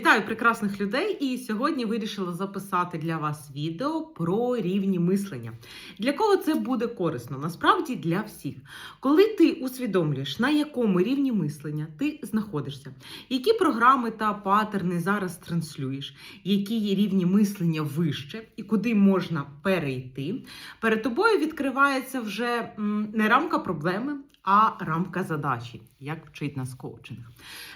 Вітаю прекрасних людей! І сьогодні вирішила записати для вас відео про рівні мислення. Для кого це буде корисно? Насправді для всіх. Коли ти усвідомлюєш, на якому рівні мислення ти знаходишся, які програми та паттерни зараз транслюєш, які рівні мислення вище і куди можна перейти, перед тобою відкривається вже не рамка проблеми, а рамка задачі, як вчить нас коучинг.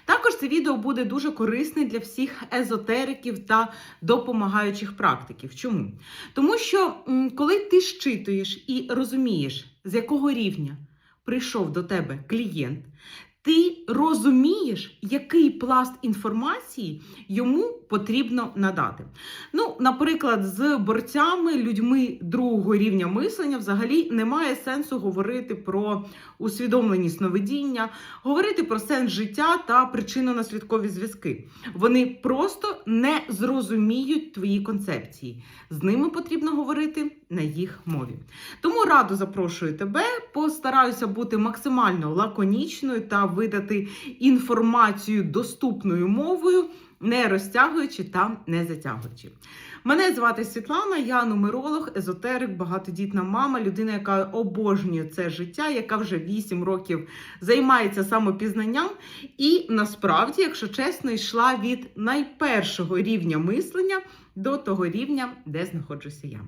Також це відео буде дуже корисне для всіх езотериків та допомагаючих практиків. Чому? Тому що коли ти щитуєш і розумієш, з якого рівня прийшов до тебе клієнт, ти розумієш, який пласт інформації йому потрібно надати. Ну, наприклад, з борцями, людьми другого рівня мислення, взагалі немає сенсу говорити про усвідомлені сновидіння, говорити про сенс життя та причинно-наслідкові зв'язки. Вони просто не зрозуміють твої концепції. З ними потрібно говорити на їх мові. Тому радо запрошую тебе, постараюся бути максимально лаконічною та видати інформацію доступною мовою, не розтягуючи та не затягуючи. Мене звати Світлана, я нумеролог, езотерик, багатодітна мама, людина, яка обожнює це життя, яка вже 8 років займається самопізнанням. І насправді, якщо чесно, йшла від найпершого рівня мислення до того рівня, де знаходжуся я.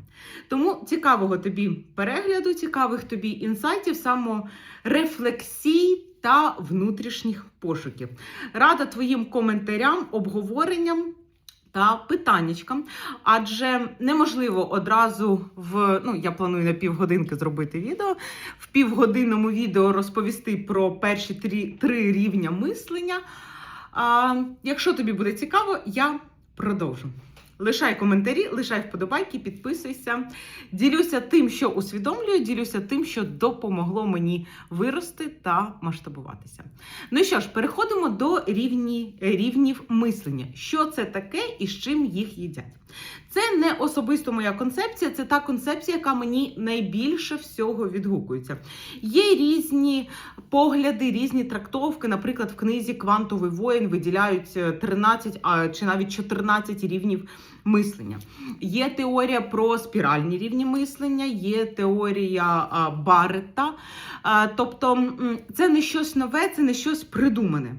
Тому цікавого тобі перегляду, цікавих тобі інсайтів, саморефлексій та внутрішніх пошуків. Рада твоїм коментарям, обговоренням. Та питаннячкам, адже неможливо одразу в ну я планую на півгодинки зробити відео. В півгодинному відео розповісти про перші три, три рівня мислення. А, Якщо тобі буде цікаво, я продовжу. Лишай коментарі, лишай вподобайки, підписуйся. Ділюся тим, що усвідомлюю, ділюся тим, що допомогло мені вирости та масштабуватися. Ну що ж, переходимо до рівні, рівнів мислення. Що це таке і з чим їх їдять? Це не особисто моя концепція, це та концепція, яка мені найбільше всього відгукується. Є різні погляди, різні трактовки. Наприклад, в книзі Квантовий воїн виділяють 13 а, чи навіть 14 рівнів мислення. Є теорія про спіральні рівні мислення, є теорія а, Барета. А, тобто, це не щось нове, це не щось придумане.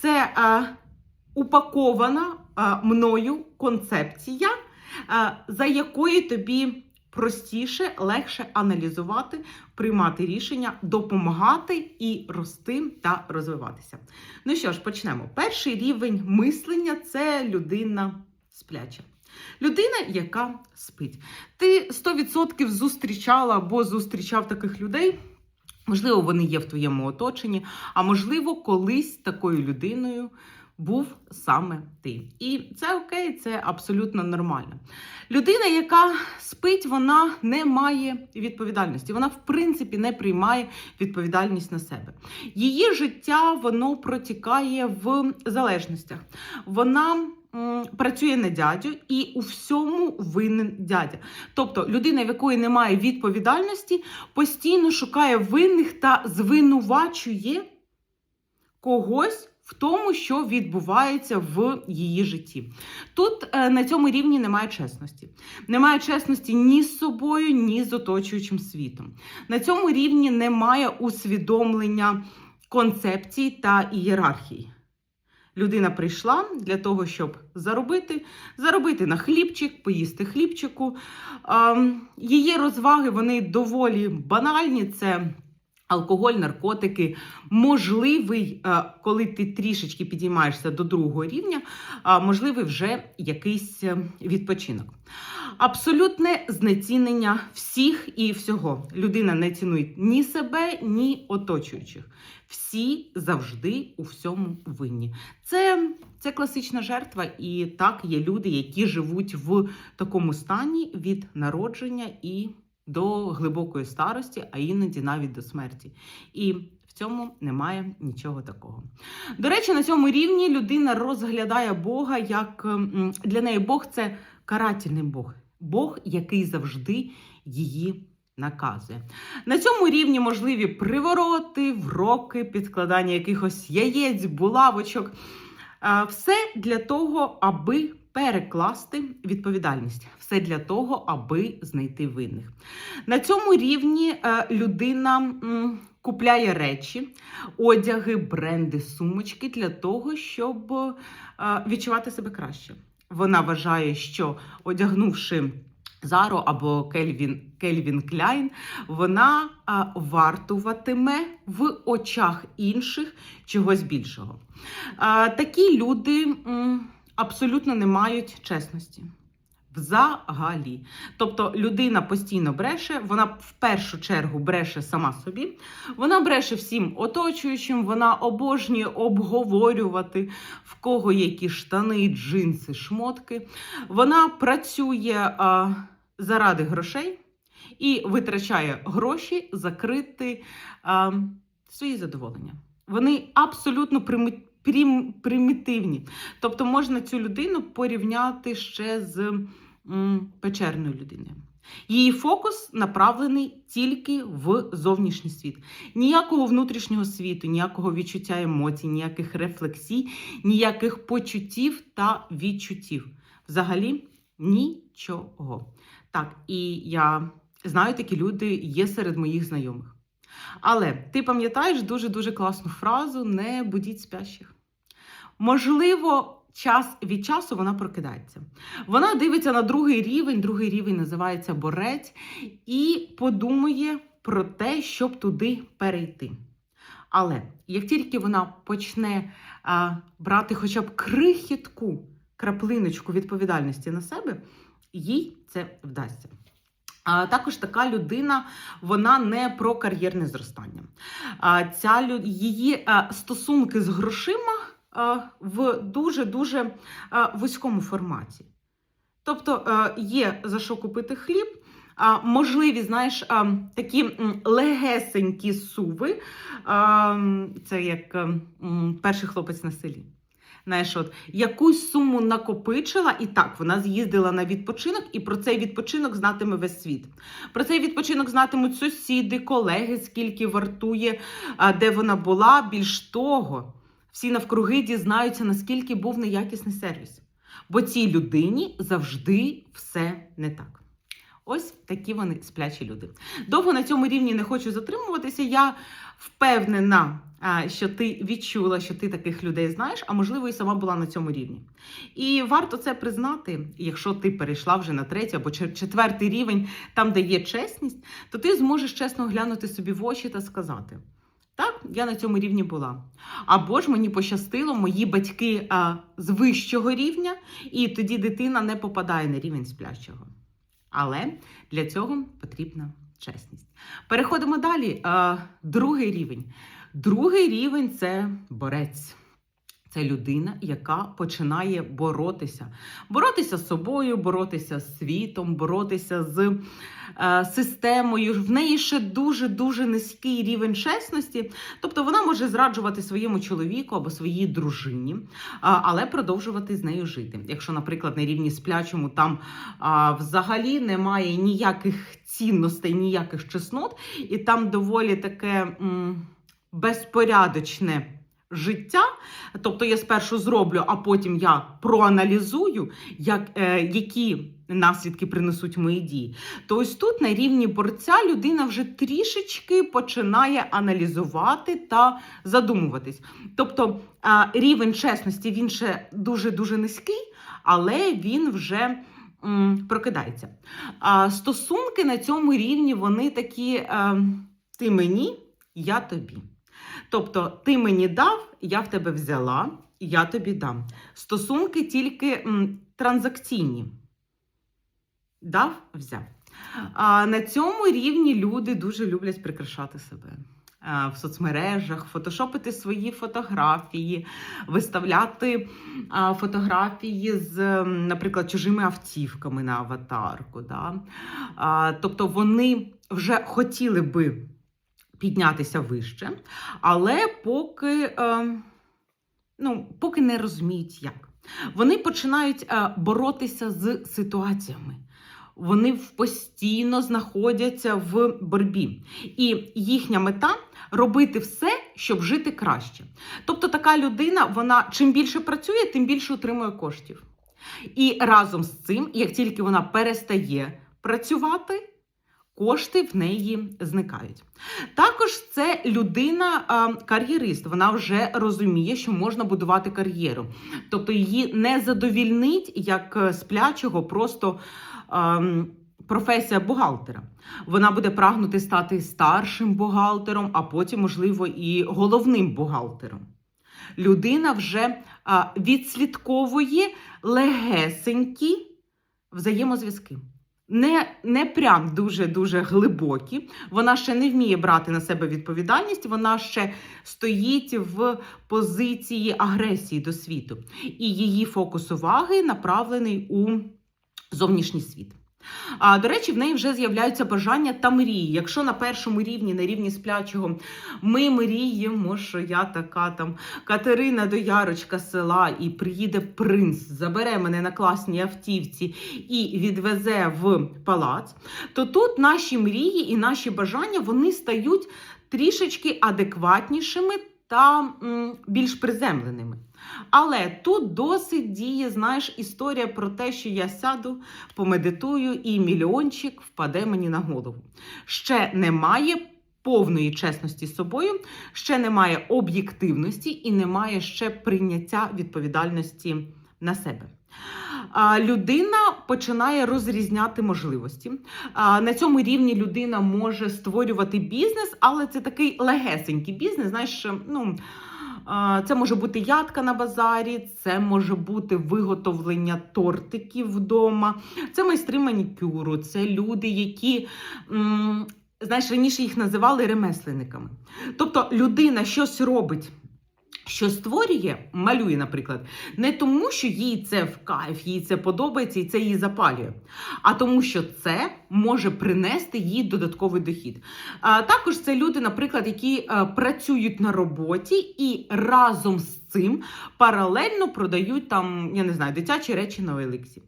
Це а, упакована мною концепція, за якою тобі простіше, легше аналізувати, приймати рішення, допомагати і рости та розвиватися. Ну що ж, почнемо. Перший рівень мислення це людина спляча. Людина, яка спить. Ти 100% зустрічала або зустрічав таких людей. Можливо, вони є в твоєму оточенні, а можливо, колись такою людиною був саме ти. І це окей, це абсолютно нормально. Людина, яка спить, вона не має відповідальності. Вона, в принципі, не приймає відповідальність на себе. Її життя воно протікає в залежностях. Вона працює на дядю і у всьому винен дядя. Тобто людина, в якої немає відповідальності, постійно шукає винних та звинувачує когось. В тому, що відбувається в її житті. Тут е, на цьому рівні немає чесності. Немає чесності ні з собою, ні з оточуючим світом. На цьому рівні немає усвідомлення концепцій та ієрархії. Людина прийшла для того, щоб заробити, заробити на хлібчик, поїсти хлібчику. Ем, Її розваги вони доволі банальні. Це алкоголь, наркотики. Можливий, е, коли ти трішечки підіймаєшся до другого рівня, можливий вже якийсь е, відпочинок. Абсолютне знецінення всіх і всього. Людина не цінує ні себе, ні оточуючих. Всі завжди у всьому винні. Це, це класична жертва, і так є люди, які живуть в такому стані від народження і до глибокої старості, а іноді навіть до смерті. І в цьому немає нічого такого. До речі, на цьому рівні людина розглядає Бога як для неї Бог це карательний Бог, Бог, який завжди її наказує. На цьому рівні можливі привороти, вроки, підкладання якихось яєць, булавочок. Е, Все для того, аби перекласти відповідальність, все для того, аби знайти винних. На цьому рівні е, людина купляє речі, одяги, бренди, сумочки для того, щоб е, відчувати себе краще. Вона вважає, що одягнувши Зару або Кельвін, Кельвін Кляйн, вона а, вартуватиме в очах інших чогось більшого. Такі люди абсолютно не мають чесності. Взагалі. Тобто людина постійно бреше, вона в першу чергу бреше сама собі, вона бреше всім оточуючим, вона обожнює обговорювати, в кого які штани, джинси, шмотки. Вона працює а, заради грошей і витрачає гроші закрити а, свої задоволення. Вони абсолютно прими, прим, примітивні. Тобто можна цю людину порівняти ще з печерною людиною. Її фокус направлений тільки в зовнішній світ. Ніякого внутрішнього світу, ніякого відчуття емоцій, ніяких рефлексій, ніяких почуттів та відчуттів. Взагалі нічого. Так, і я знаю, такі люди є серед моїх знайомих. Але ти пам'ятаєш дуже-дуже класну фразу не будіть спящих. Можливо, час від часу вона прокидається. Вона дивиться на другий рівень, другий рівень називається борець, і подумає про те, щоб туди перейти. Але як тільки вона почне а, брати хоча б крихітку краплиночку відповідальності на себе, їй це вдасться. Також така людина, вона не про кар'єрне зростання. Ця її стосунки з грошима в дуже дуже вузькому форматі. Тобто є за що купити хліб. Можливі, знаєш, такі легесенькі суви. Це як перший хлопець на селі. Знаєш, от якусь суму накопичила, і так вона з'їздила на відпочинок, і про цей відпочинок знатиме весь світ. Про цей відпочинок знатимуть сусіди, колеги, скільки вартує, де вона була. Більш того, всі навкруги дізнаються, наскільки був неякісний сервіс. Бо цій людині завжди все не так. Ось такі вони сплячі люди. Довго на цьому рівні не хочу затримуватися. Я впевнена, що ти відчула, що ти таких людей знаєш, а можливо, і сама була на цьому рівні. І варто це признати, якщо ти перейшла вже на третій або четвертий рівень, там, де є чесність, то ти зможеш чесно глянути собі в очі та сказати. Так, я на цьому рівні була. Або ж мені пощастило, мої батьки а, з вищого рівня, і тоді дитина не попадає на рівень сплячого. Але для цього потрібна чесність. Переходимо далі. Другий рівень. Другий рівень це борець. Це людина, яка починає боротися. Боротися з собою, боротися з світом, боротися з е, системою. В неї ще дуже-дуже низький рівень чесності. Тобто вона може зраджувати своєму чоловіку або своїй дружині, але продовжувати з нею жити. Якщо, наприклад, на рівні сплячому там а, взагалі немає ніяких цінностей, ніяких чеснот, і там доволі таке м, безпорядочне. Життя, тобто я спершу зроблю, а потім я проаналізую, як, е, які наслідки принесуть мої дії. То ось тут на рівні борця людина вже трішечки починає аналізувати та задумуватись. Тобто е, рівень чесності він ще дуже дуже низький, але він вже прокидається. А стосунки на цьому рівні вони такі: е, ти мені, я тобі. Тобто, ти мені дав, я в тебе взяла, я тобі дам. Стосунки тільки м, транзакційні. Дав, взяв. А на цьому рівні люди дуже люблять прикрашати себе. В соцмережах, фотошопити свої фотографії, виставляти фотографії з, наприклад, чужими автівками на аватарку. Да? Тобто вони вже хотіли би піднятися вище, але поки, е, ну, поки не розуміють, як. Вони починають е, боротися з ситуаціями. Вони постійно знаходяться в боротьбі. І їхня мета робити все, щоб жити краще. Тобто така людина, вона чим більше працює, тим більше отримує коштів. І разом з цим, як тільки вона перестає працювати, кошти в неї зникають. Також це людина-кар'єрист. Вона вже розуміє, що можна будувати кар'єру. Тобто її не задовільнить як е, сплячого, просто професія бухгалтера. Вона буде прагнути стати старшим бухгалтером, а потім, можливо, і головним бухгалтером. Людина вже відслідковує легесенькі взаємозв'язки. Не, не прям дуже-дуже глибокі. Вона ще не вміє брати на себе відповідальність, вона ще стоїть в позиції агресії до світу. І її фокус уваги направлений у зовнішній світ. А, до речі, в неї вже з'являються бажання та мрії. Якщо на першому рівні, на рівні сплячого, ми мріємо, що я така там Катерина Доярочка з села, і приїде принц, забере мене на класній автівці і відвезе в палац, то тут наші мрії і наші бажання вони стають трішечки адекватнішими та м, більш приземленими. Але тут досить діє, знаєш, історія про те, що я сяду, помедитую, і мільйончик впаде мені на голову. Ще немає повної чесності з собою, ще немає об'єктивності і немає ще прийняття відповідальності на себе. Людина починає розрізняти можливості. На цьому рівні людина може створювати бізнес, але це такий легесенький бізнес. Знаєш, ну. Це може бути ядка на базарі, це може бути виготовлення тортиків вдома, це майстри манікюру, це люди, які, знаєш, раніше їх називали ремесленниками. Тобто людина щось робить. Що створює, малює, наприклад, не тому, що їй це в кайф, їй це подобається і це її запалює, а тому, що це може принести їй додатковий дохід. А також це люди, наприклад, які а, працюють на роботі і разом з цим паралельно продають там, я не знаю, дитячі речі на Еликсі.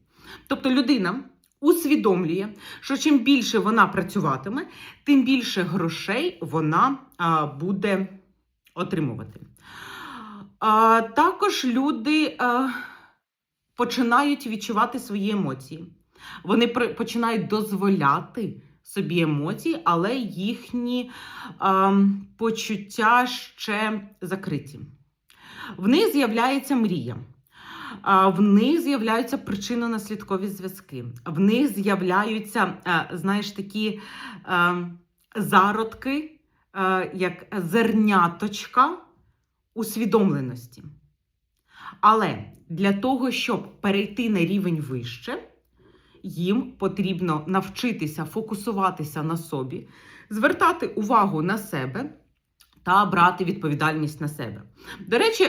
Тобто людина. Усвідомлює, що чим більше вона працюватиме, тим більше грошей вона а, буде отримувати. Також люди а, починають відчувати свої емоції. Вони починають дозволяти собі емоції, але їхні а, почуття ще закриті. В них з'являється мрія. В них з'являються причинно-наслідкові зв'язки. В них з'являються, знаєш, такі зародки, як зерняточка усвідомленості. Але для того, щоб перейти на рівень вище, їм потрібно навчитися фокусуватися на собі, звертати увагу на себе та брати відповідальність на себе. До речі,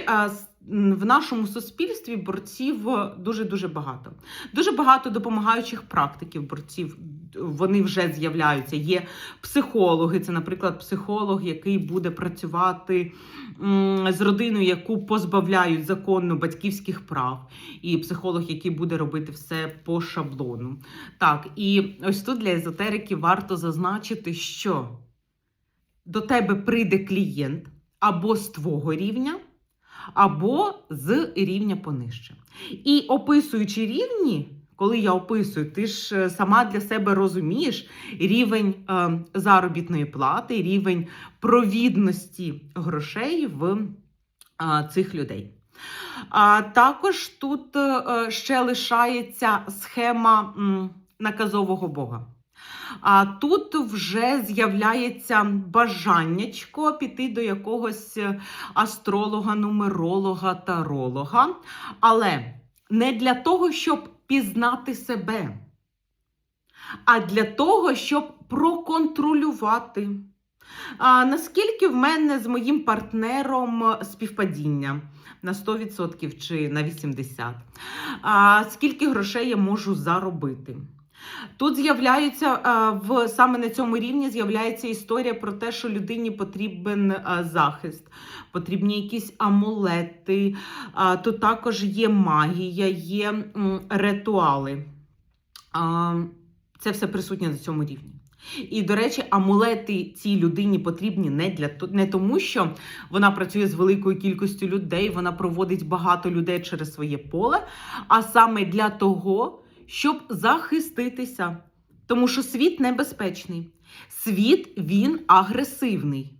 в нашому суспільстві борців дуже дуже багато. Дуже багато допомагаючих практиків борців. Вони вже з'являються. Є психологи. Це, наприклад, психолог, який буде працювати з родиною, яку позбавляють законно батьківських прав, і психолог, який буде робити все по шаблону. Так, і ось тут для езотерики варто зазначити, що до тебе прийде клієнт або з твого рівня, або з рівня понижче. І описуючи рівні, коли я описую, ти ж е, сама для себе розумієш рівень е, заробітної плати, рівень провідності грошей в е, цих людей. А також тут ще лишається схема наказового Бога. А тут вже з'являється бажаннячко піти до якогось астролога, нумеролога, таролога, але не для того, щоб пізнати себе, а для того, щоб проконтролювати. А, наскільки в мене з моїм партнером е, співпадіння? На 100% чи на 80%? А, скільки грошей я можу заробити? Тут з'являється в саме на цьому рівні з'являється історія про те, що людині потрібен захист, потрібні якісь амулети. Тут також є магія, є ритуали. Це все присутнє на цьому рівні. І, до речі, амулети цій людині потрібні не для не тому, що вона працює з великою кількістю людей, вона проводить багато людей через своє поле, а саме для того, щоб захиститися. Тому що світ небезпечний. Світ він агресивний.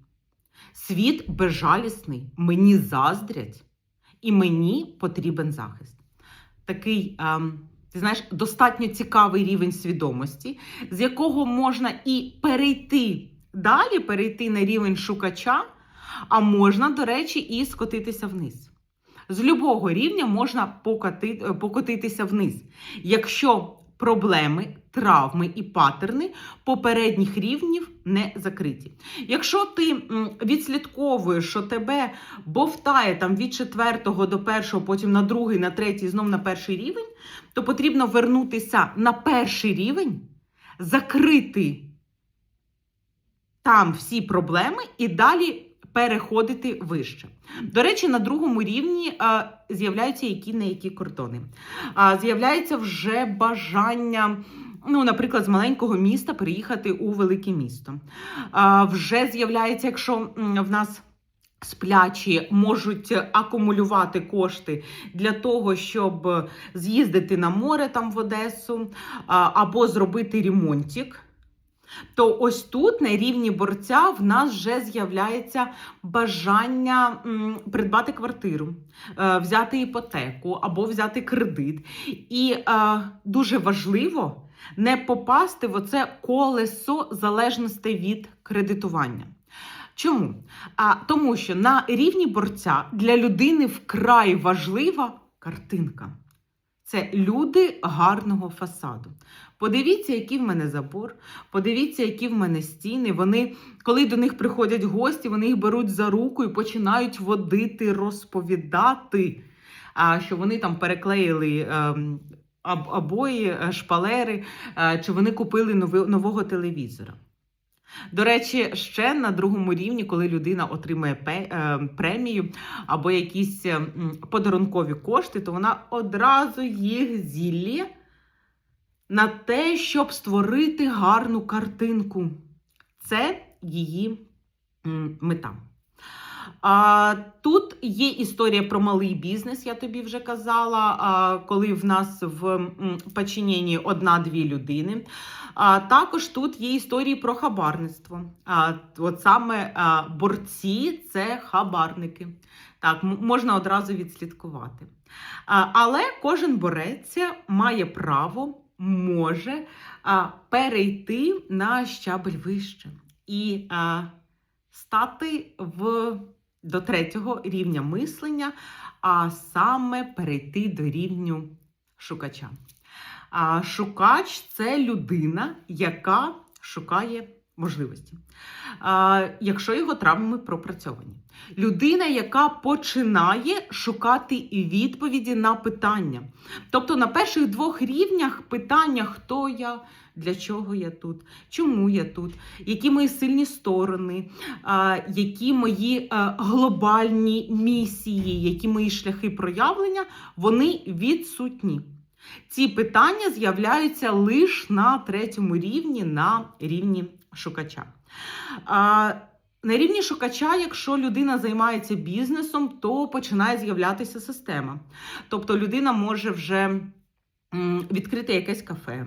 Світ безжалісний. Мені заздрять, і мені потрібен захист. Такий, ем, ти знаєш, достатньо цікавий рівень свідомості, з якого можна і перейти далі, перейти на рівень шукача, а можна, до речі, і скотитися вниз. З любого рівня можна покати, е, покотитися вниз. Якщо проблеми, травми і паттерни попередніх рівнів не закриті. Якщо ти відслідковуєш, що тебе бовтає там від четвертого до першого, потім на другий, на третій, знов на перший рівень, то потрібно вернутися на перший рівень, закрити там всі проблеми і далі переходити вище. До речі, на другому рівні з'являються які не які кордони. А, з'являється вже бажання. Ну, наприклад, з маленького міста переїхати у велике місто. А, вже з'являється, якщо в нас сплячі можуть акумулювати кошти для того, щоб з'їздити на море там в Одесу, або зробити ремонтик. То ось тут на рівні борця в нас вже з'являється бажання придбати квартиру, е, взяти іпотеку або взяти кредит. І е, дуже важливо не попасти в оце колесо залежності від кредитування. Чому? А, тому що на рівні борця для людини вкрай важлива картинка. Це люди гарного фасаду. Подивіться, який в мене забор, подивіться, які в мене стіни. Вони, коли до них приходять гості, вони їх беруть за руку і починають водити, розповідати, що вони там переклеїли ем, обої, е, шпалери, е, чи вони купили нового телевізора. До речі, ще на другому рівні, коли людина отримує е, премію або якісь е, подарункові кошти, то вона одразу їх зіллє на те, щоб створити гарну картинку. Це її мета. А, тут є історія про малий бізнес, я тобі вже казала, а, коли в нас в м, подчиненні одна-дві людини. А, також тут є історії про хабарництво. А, от саме а, борці це хабарники. Так, можна одразу відслідкувати. А, але кожен борець має право, може а, перейти на щабель вище і а, стати в, до третього рівня мислення, а саме перейти до рівню шукача. А шукач це людина, яка шукає можливості. Якщо його травми пропрацьовані. Людина, яка починає шукати відповіді на питання. Тобто на перших двох рівнях питання, хто я, для чого я тут, чому я тут, які мої сильні сторони, які мої глобальні місії, які мої шляхи проявлення, вони відсутні. Ці питання з'являються лише на третьому рівні, на рівні шукача. А, на рівні шукача, якщо людина займається бізнесом, то починає з'являтися система. Тобто людина може вже відкрити якесь кафе.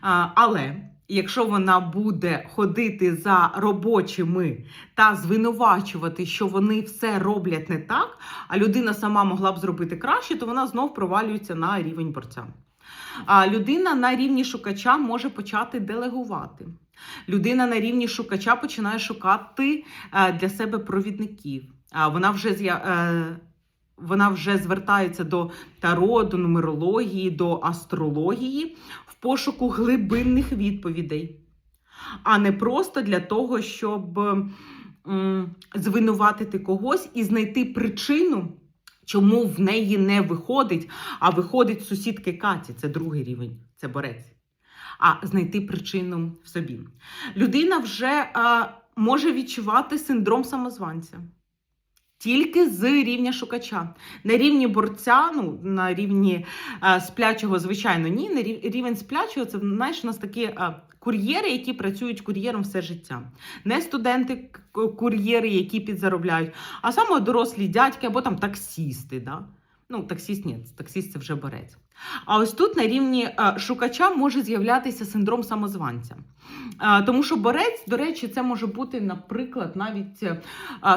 А, але якщо вона буде ходити за робочими та звинувачувати, що вони все роблять не так, а людина сама могла б зробити краще, то вона знов провалюється на рівень борця. А людина на рівні шукача може почати делегувати. Людина на рівні шукача починає шукати е, для себе провідників. Вона вже е, вона вже звертається до таро, до нумерології, до астрології в пошуку глибинних відповідей, а не просто для того, щоб звинуватити когось і знайти причину, чому в неї не виходить, а виходить сусідки Каті. Це другий рівень, це борець. А знайти причину в собі. Людина вже а, може відчувати синдром самозванця. Тільки з рівня шукача. На рівні борця, ну на рівні е, сплячого, звичайно, ні. На рівень сплячого це знаєш, у нас такі е, кур'єри, які працюють кур'єром все життя. Не студенти кур'єри, які підзаробляють, а саме дорослі дядьки або там таксісти. Да? Ну, таксіст ні, таксіст це вже борець. А ось тут на рівні е, шукача може з'являтися синдром самозванця. Е, Тому що борець, до речі, це може бути, наприклад, навіть е,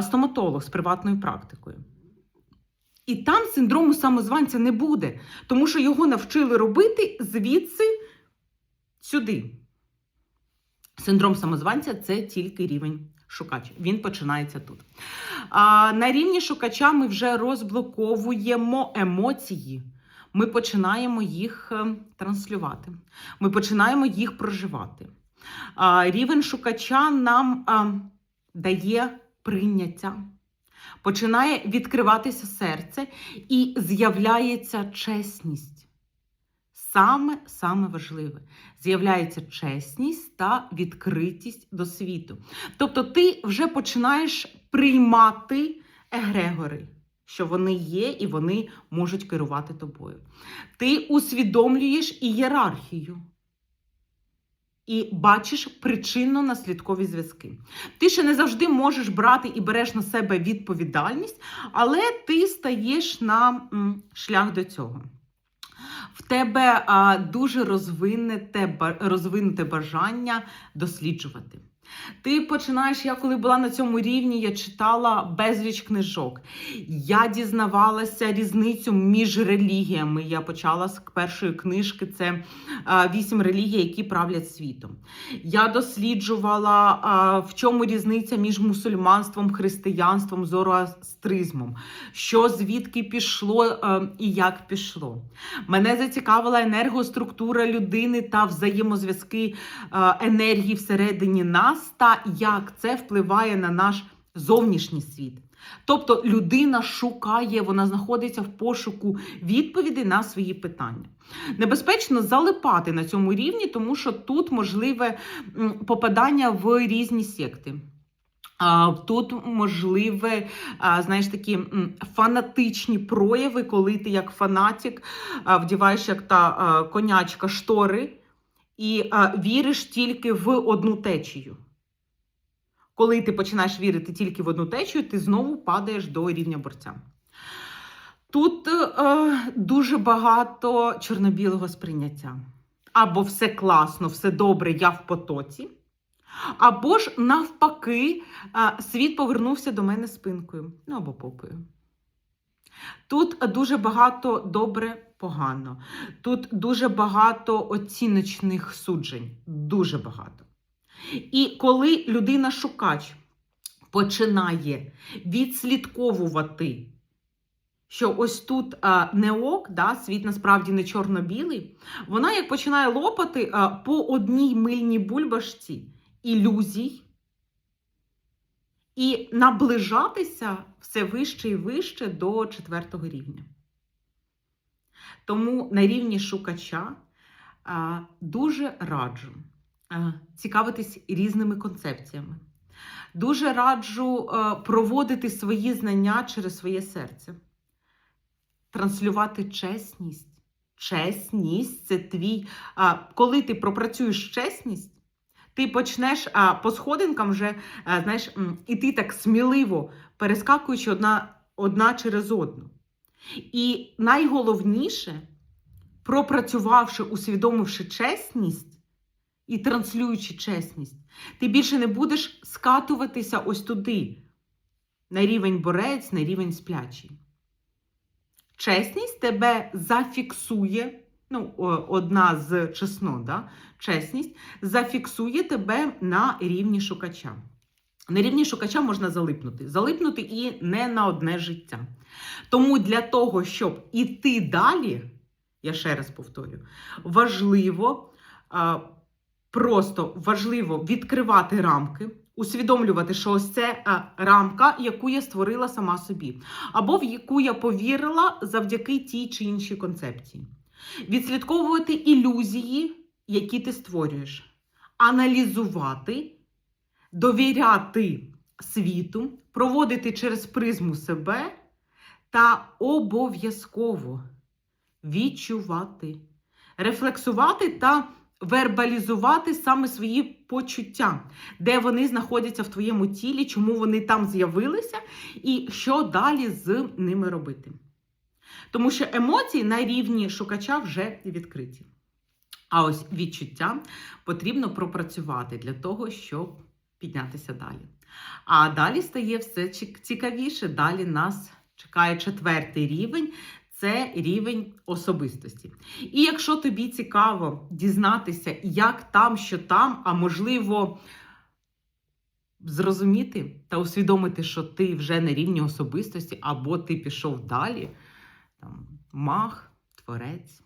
стоматолог з приватною практикою. І там синдрому самозванця не буде, тому що його навчили робити звідси сюди. Синдром самозванця це тільки рівень шукач. Він починається тут. А, на рівні шукача ми вже розблоковуємо емоції. Ми починаємо їх е, транслювати. Ми починаємо їх проживати. А, рівень шукача нам а, дає прийняття. Починає відкриватися серце і з'являється чесність. Саме саме важливе з'являється чесність та відкритість до світу. Тобто ти вже починаєш приймати егрегори, що вони є і вони можуть керувати тобою. Ти усвідомлюєш ієрархію і бачиш причинно-наслідкові зв'язки. Ти ще не завжди можеш брати і береш на себе відповідальність, але ти стаєш на шлях до цього. В тебе а, дуже розвинете, розвинете бажання досліджувати. Ти починаєш, я коли була на цьому рівні, я читала безліч книжок. Я дізнавалася різницю між релігіями. Я почала з першої книжки: це вісім релігій, які правлять світом. Я досліджувала, в чому різниця між мусульманством, християнством, зороастризмом, що звідки пішло і як пішло. Мене зацікавила енергоструктура людини та взаємозв'язки енергії всередині нас, та як це впливає на наш зовнішній світ. Тобто людина шукає, вона знаходиться в пошуку відповідей на свої питання. Небезпечно залипати на цьому рівні, тому що тут можливе попадання в різні секти. Тут можливе, знаєш, такі фанатичні прояви, коли ти як фанатик вдіваєш як та конячка штори і віриш тільки в одну течію. Коли ти починаєш вірити тільки в одну течію, ти знову падаєш до рівня борця. Тут е, дуже багато чорно-білого сприйняття. Або все класно, все добре, я в потоці. Або ж навпаки, е, світ повернувся до мене спинкою, ну або попою. Тут дуже багато добре, погано. Тут дуже багато оціночних суджень. Дуже багато. І коли людина-шукач починає відслідковувати, що ось тут а, не ок, да, світ насправді не чорно-білий, вона як починає лопати а, по одній мильній бульбашці ілюзій і наближатися все вище і вище до четвертого рівня. Тому на рівні шукача а, дуже раджу цікавитись різними концепціями. Дуже раджу проводити свої знання через своє серце, транслювати чесність. Чесність це твій. Коли ти пропрацюєш чесність, ти почнеш по сходинкам вже, знаєш, іти так сміливо, перескакуючи одна, одна через одну. І найголовніше, пропрацювавши, усвідомивши чесність і транслюючи чесність, ти більше не будеш скатуватися ось туди, на рівень борець, на рівень сплячий. Чесність тебе зафіксує, ну, одна з чеснот, да? чесність зафіксує тебе на рівні шукача. На рівні шукача можна залипнути. Залипнути і не на одне життя. Тому для того, щоб іти далі, я ще раз повторю, важливо, просто важливо відкривати рамки, усвідомлювати, що ось це а, рамка, яку я створила сама собі, або в яку я повірила завдяки тій чи іншій концепції. Відслідковувати ілюзії, які ти створюєш, аналізувати, довіряти світу, проводити через призму себе та обов'язково відчувати, рефлексувати та вербалізувати саме свої почуття, де вони знаходяться в твоєму тілі, чому вони там з'явилися, і що далі з ними робити. Тому що емоції на рівні шукача вже відкриті. А ось відчуття потрібно пропрацювати для того, щоб піднятися далі. А далі стає все цікавіше. Далі нас чекає четвертий рівень це рівень особистості. І якщо тобі цікаво дізнатися, як там, що там, а можливо, зрозуміти та усвідомити, що ти вже на рівні особистості, або ти пішов далі, там, мах, творець,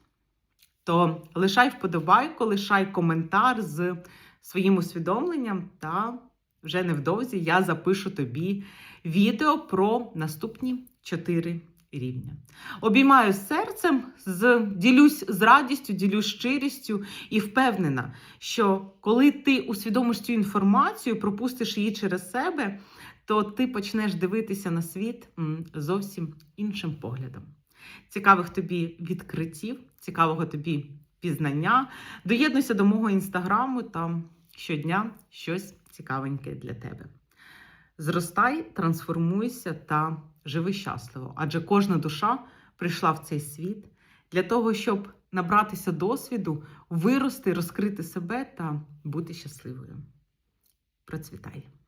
то лишай вподобайку, лишай коментар з своїм усвідомленням, та вже невдовзі я запишу тобі відео про наступні чотири рівня. Обіймаю серцем, з, ділюсь з радістю, ділюсь щирістю і впевнена, що коли ти усвідомиш цю інформацію, пропустиш її через себе, то ти почнеш дивитися на світ зовсім іншим поглядом. Цікавих тобі відкриттів, цікавого тобі пізнання. Доєднуйся до мого інстаграму, там щодня щось цікавеньке для тебе. Зростай, трансформуйся та живи щасливо, адже кожна душа прийшла в цей світ для того, щоб набратися досвіду, вирости, розкрити себе та бути щасливою. Процвітай!